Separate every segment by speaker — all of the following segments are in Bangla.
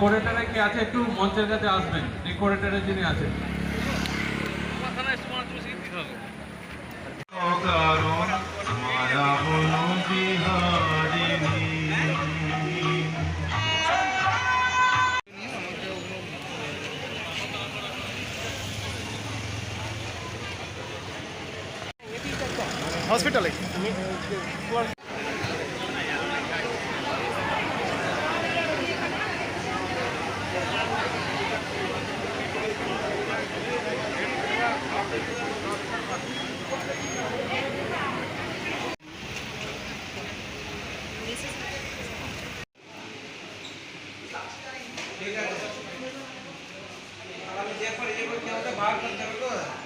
Speaker 1: ডেকোরেটরে কি আছে? একটু মঞ্চের কাছে আসবেন। ডেকোরেটরে যিনি আছেন।
Speaker 2: হসপিটালে?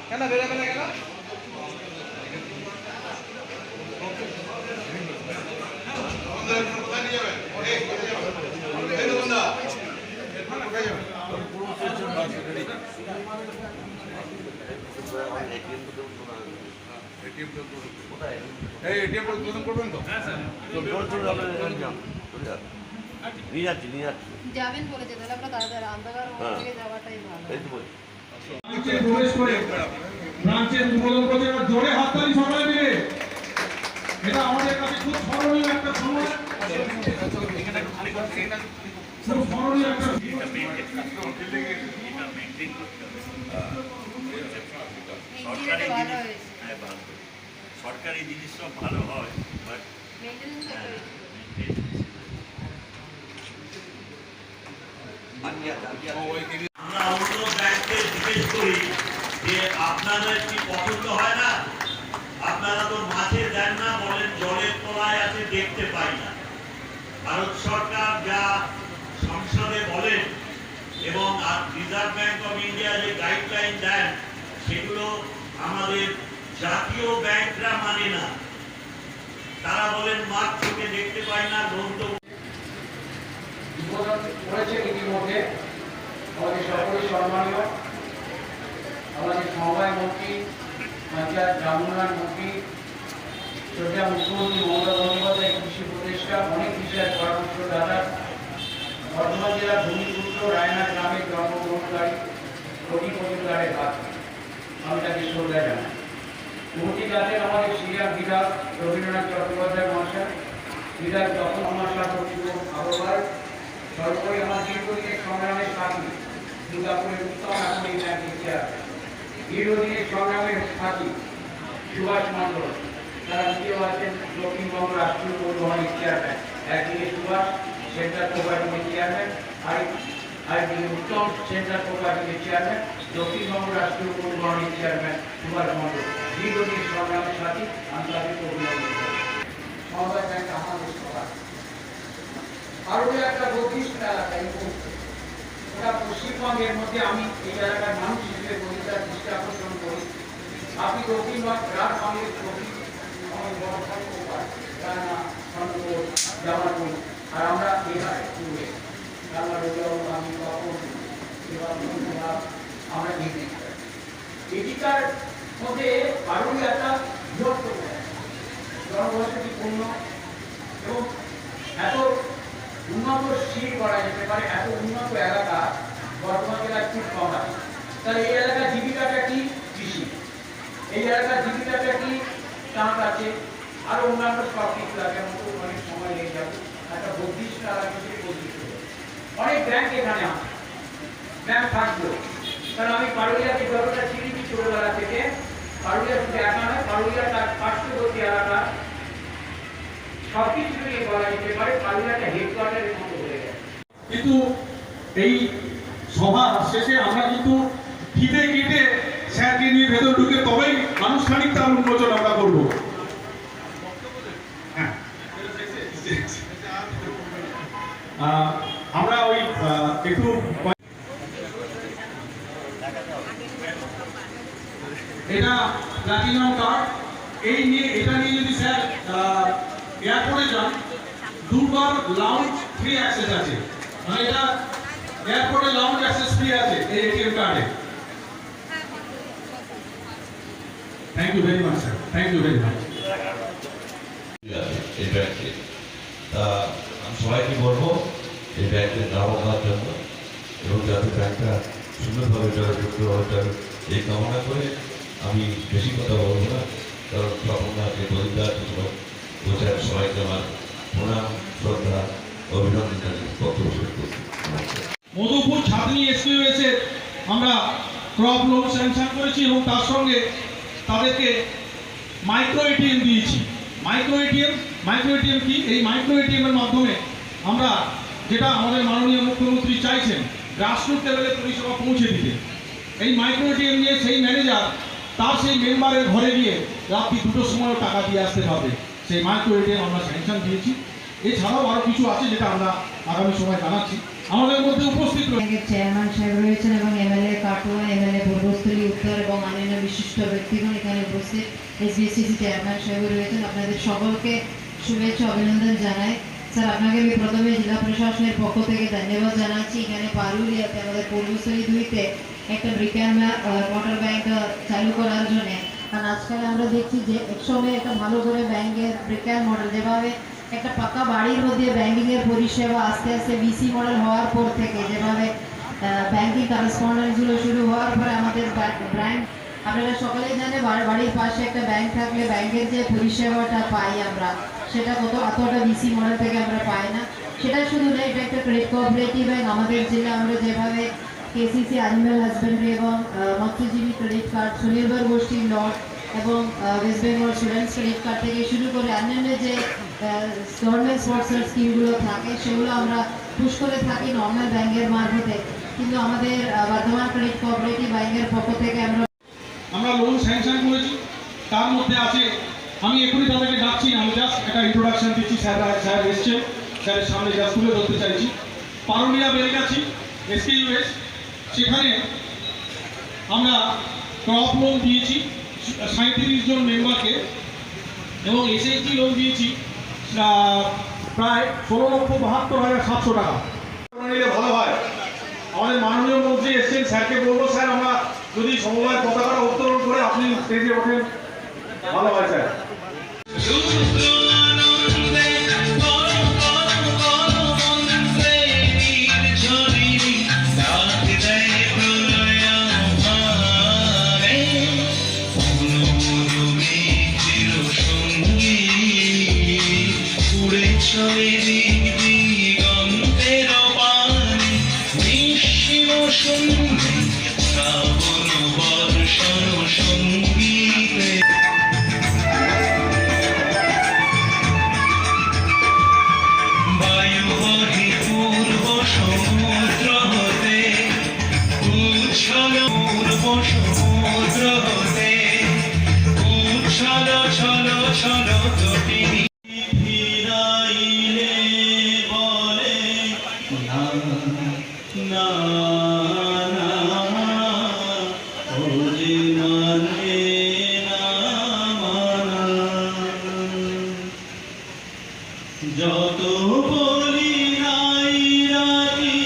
Speaker 3: কেন বেড়ে বেড়ে গেল
Speaker 4: এই এটিএম উদ্বোধন করবেন তো
Speaker 5: নিয়ে যাচ্ছি নিয়ে যাচ্ছি।
Speaker 6: যাবেন বলেছে তাহলে আমরা তাড়াতাড়ি অন্ধকার
Speaker 5: হ্যাঁ।
Speaker 6: থেকে যাওয়াটাই ভালো।
Speaker 5: এই তো।
Speaker 1: ব্রাঞ্চে প্রবেশ করে ব্রাঞ্চে উদ্বোধন করতে এবার জোরে হাততালি সবাই মিলে। এটা আমাদের কাছে খুব স্মরণীয় একটা সময়। খুব স্মরণীয় একটা
Speaker 6: ভালো হয়েছে।
Speaker 5: হ্যাঁ, ভালো। সরকারি জিনিস সব ভালো। হয় বাট আমরা অন্য ব্যাংকে জিজ্ঞেস করি যে আপনাদের কি পছন্দ হয় না? আপনারা তো মাঝে দেন না বলেন জলের তলায় আছে দেখতে পাই না। ভারত সরকার যা সংসদে বলেন এবং রিজার্ভ ব্যাংক অফ ইন্ডিয়া যে গাইডলাইন দেন সেগুলো আমাদের জাতীয় ব্যাংকরা মানে না। তারা বলেন, মাঠ চোখে দেখতে পাই না
Speaker 7: শ্রদ্ধা মুখ্যমন্ত্রী কৃষি উপদেষ্টা, অনেক বর্ধমান ভূমিপুত্র রায়না গ্রামের জন্মগ্রহণকারী আমি তাকে শ্রদ্ধা জানাই মূর্তি জাতের আমাদের সিরিয়ার বিধায়ক রবীন্দ্রনাথ চট্টোপাধ্যায় মহাশয়, বিধায়ক যখন আমার সাথে আবহাওয়ার সর্বোপরি আমার দীর্ঘদিনের সংগ্রামের সাথী, দুর্গাপুরের উত্তম এখন এই ব্যাংকের চেয়ারম্যান দীর্ঘদিনের সংগ্রামের সাথী সুভাষ মণ্ডল তারা দ্বিতীয় আছেন দক্ষিণবঙ্গ রাষ্ট্রীয় পরিবহনের চেয়ারম্যান একদিকে সুভাষ, সেন্ট্রাল কোপারেটিভের চেয়ারম্যান আর আরেকদিকে উত্তম সেন্ট্রাল কোপারেটিভের চেয়ারম্যান দক্ষিণবঙ্গ রাষ্ট্রীয় পরিবহনের চেয়ারম্যান সুভাষ মণ্ডল। দীর্ঘদিনের সংগ্রামের সাথী আমি তাদেরকে অভিনন্দন। করি ব্যাংক আমাদের সবার। আরও একটা বত্রিশ এলাকা এই মুহূর্তে। ওটা পশ্চিমবঙ্গের মধ্যে আমি এই এলাকার মানুষ হিসেবে বলিতার দৃষ্টি আকর্ষণ করি। আপনি দক্ষিণবঙ্গ গ্রাম বাংলের ছবি আমার বড় জামালপুর। আর আমরা টুরে আমরা আরও এত উন্নত এলাকা বর্তমান জেলায় খুব কম তাহলে এই এলাকার জীবিকাটা কি? কৃষি। এই এলাকার জীবিকাটা কি? চাঁদ আছে, আরও অন্যান্য সব কিছু আছে মতো অনেক সময় লেগে যাবে একটা বদ্ধিষ্ট এলাকা অনেক ব্যাংক এখানে ব্যাংক কারণ আমি ছোটবেলা থেকে শুধু একা নয় তার পার্শ্ববর্তী এলাকা। নিয়ে বলা যেতে পারে হেডকোয়ার্টারের মতো হয়ে গেছে।
Speaker 1: কিন্তু এই সভা শেষে আমরা কিন্তু ফিতে কেটে স্যারকে নিয়ে ভেতর ঢুকে তবেই আনুষ্ঠানিক তার উন্মোচন আমরা করব। হ্যাঁ। একটু এটা প্লাটিনাম কার্ড এই নিয়ে, এটা নিয়ে যদি স্যার এয়ারপোর্টে যান, দুবার লাউঞ্জ ফ্রি অ্যাক্সেস আছে। মানে এটা এয়ারপোর্টে লাউঞ্জ অ্যাক্সেস ফ্রি আছে এই এটিএম কার্ডে thank you very much sir thank you very much
Speaker 8: এই ব্যাংকের গ্রাহক হওয়ার জন্য
Speaker 3: এবং যাতে ব্যাংকটা সুন্দরভাবে জয়যুক্তভাবে চলে এই কামনা করে আমি বেশি কথা বলব না। কারণ আপনাকে বলিদার বোঝার সবাইকে আমার প্রণাম, শ্রদ্ধা, অভিনন্দন জানিয়ে
Speaker 1: মধুপুর ছাত্রী এসপিওএস আমরা ক্রপ লোন স্যাংশন করেছি এবং তার সঙ্গে তাদেরকে মাইক্রো এটিএম দিয়েছি। মাইক্রো এটিএম মাইক্রো এটিএম কি? এই মাইক্রো এটিএম এর মাধ্যমে আমরা যেটা আমাদের মাননীয় মুখ্যমন্ত্রী চাইছেন গ্রাসরুট লেভেলে পরিষেবা পৌঁছে দিতে। এই মাইক্রো এটিএম নিয়ে সেই ম্যানেজার তার সেই মেম্বারের ঘরে গিয়ে রাত্রি দুটোর সময়ও টাকা দিয়ে আসতে পারবে। সেই মাইক্রো এটিএম আমরা স্যাংশন দিয়েছি। এছাড়াও আরও কিছু আছে যেটা আমরা আগামী সময় জানাচ্ছি। আমাদের মধ্যে উপস্থিত
Speaker 6: চেয়ারম্যান সাহেব রয়েছেন এবং এমএলএ কাটোয়া এমএলএ পূর্বস্থলী, উত্তর এবং অন্যান্য বিশিষ্ট ব্যক্তিগণ এখানে উপস্থিত। এসবিএসসি চেয়ারম্যান সাহেব রয়েছেন। আপনাদের সকলকে শুভেচ্ছা, অভিনন্দন জানাই। স্যার, আপনাকে আমি প্রথমে জেলা প্রশাসনের পক্ষ থেকে ধন্যবাদ জানাচ্ছি। এখানে পারুলিয়াতে আমাদের পূর্বস্থলী দুইতে একটা ব্রিকার ওয়াটার ব্যাংক চালু করার জন্য। কারণ আজকাল আমরা দেখছি যে একসময় একটা ভালো করে ব্যাংকের ব্রিকার মডেল যেভাবে একটা পাকা বাড়ির মধ্যে ব্যাংকিং এর পরিষেবা আস্তে আস্তে বিসি মডেল হওয়ার পর থেকে, যেভাবে ব্যাংকিং কারেসপন্ডেন্সগুলো শুরু হওয়ার পরে আমাদের ব্যাংক আপনারা সকলেই জানে বাড়ি- বাড়ির পাশে একটা ব্যাংক থাকলে ব্যাংকের যে পরিষেবাটা পাই আমরা সেটা কত অতটা বিসি মডেল থেকে আমরা পাই না। সেটা শুধু না এটা একটা ক্রেডিট কোঅপারেটিভ ব্যাংক আমাদের জেলায় আমরা যেভাবে কেসিসি অ্যানিম্যাল হাজবেন্ডারি এবং মৎস্যজীবী ক্রেডিট কার্ড স্বনির্ভর গোষ্ঠী লট এবং West Bengal students credit card থেকে শুরু করে অন্যান্য যে গভর্নমেন্ট স্পন্সর স্কিমগুলো থাকে সেগুলো আমরা পুশ করে থাকি নর্মাল ব্যাংকের মারফতে। কিন্তু আমাদের আহ, বর্ধমান ক্রেডিট কোঅপারেটিভ ব্যাংকের পক্ষ থেকে আমরা
Speaker 1: স্যাংশন করেছি, তার মধ্যে আছে, আমি এখনই তাদেরকে ডাকছি আমি জাস্ট একটা ইন্ট্রোডাকশন দিচ্ছি স্যার স্যার এসছেন স্যারের সামনে জাস্ট তুলে ধরতে চাইছি। পারুলিয়া বেলগাছি এসকেইউএস সেখানে আমরা ক্রপ লোন দিয়েছি সাঁত্রিশ জন মেম্বারকে এবং এসএসজি লোন দিয়েছি প্রায় ষোলো লক্ষ বাহাত্তর হাজার সাতশো টাকা। নিলে ভালো হয়। আমাদের মাননীয় মন্ত্রী এসছেন, স্যারকে বলব, স্যার, আমরা যদি সমবায় পতাকাটা উত্তোলন করে আপনি স্টেজে ওঠেন। ভালো হয় স্যার।
Speaker 4: শ্রাবণ যত বলি নাই রাতি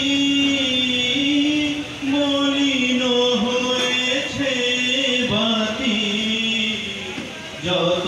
Speaker 4: মলিন হয়েছে বাতি যত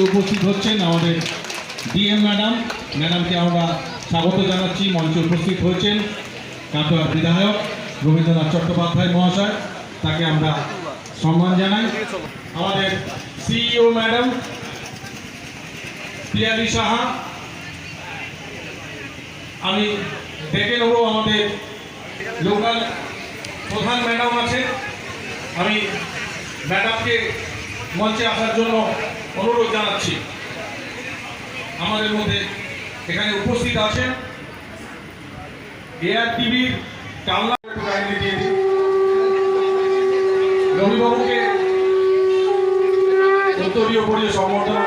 Speaker 1: মঞ্চে উপস্থিত হচ্ছেন আমাদের ডিএম ম্যাডাম। ম্যাডামকে আমরা স্বাগত জানাচ্ছি, মঞ্চে উপস্থিত হয়েছেন কাটোয়ার বিধায়ক রবীন্দ্রনাথ চট্টোপাধ্যায় মহাশয়। তাকে আমরা সম্মান জানাই। আমাদের সিইও ম্যাডাম পিয়ালি সাহা। আমি ডেকে নেব আমাদের লোকাল প্রধান ম্যাডাম আছে আমি ম্যাডামকে মঞ্চে আসার জন্য অনুরোধ জানাচ্ছি। আমাদের মধ্যে এখানে উপস্থিত আছেন এআর টিভির দিই রবিবাবুকে উত্তরীয় পরিয়ে সম্বর্ধনা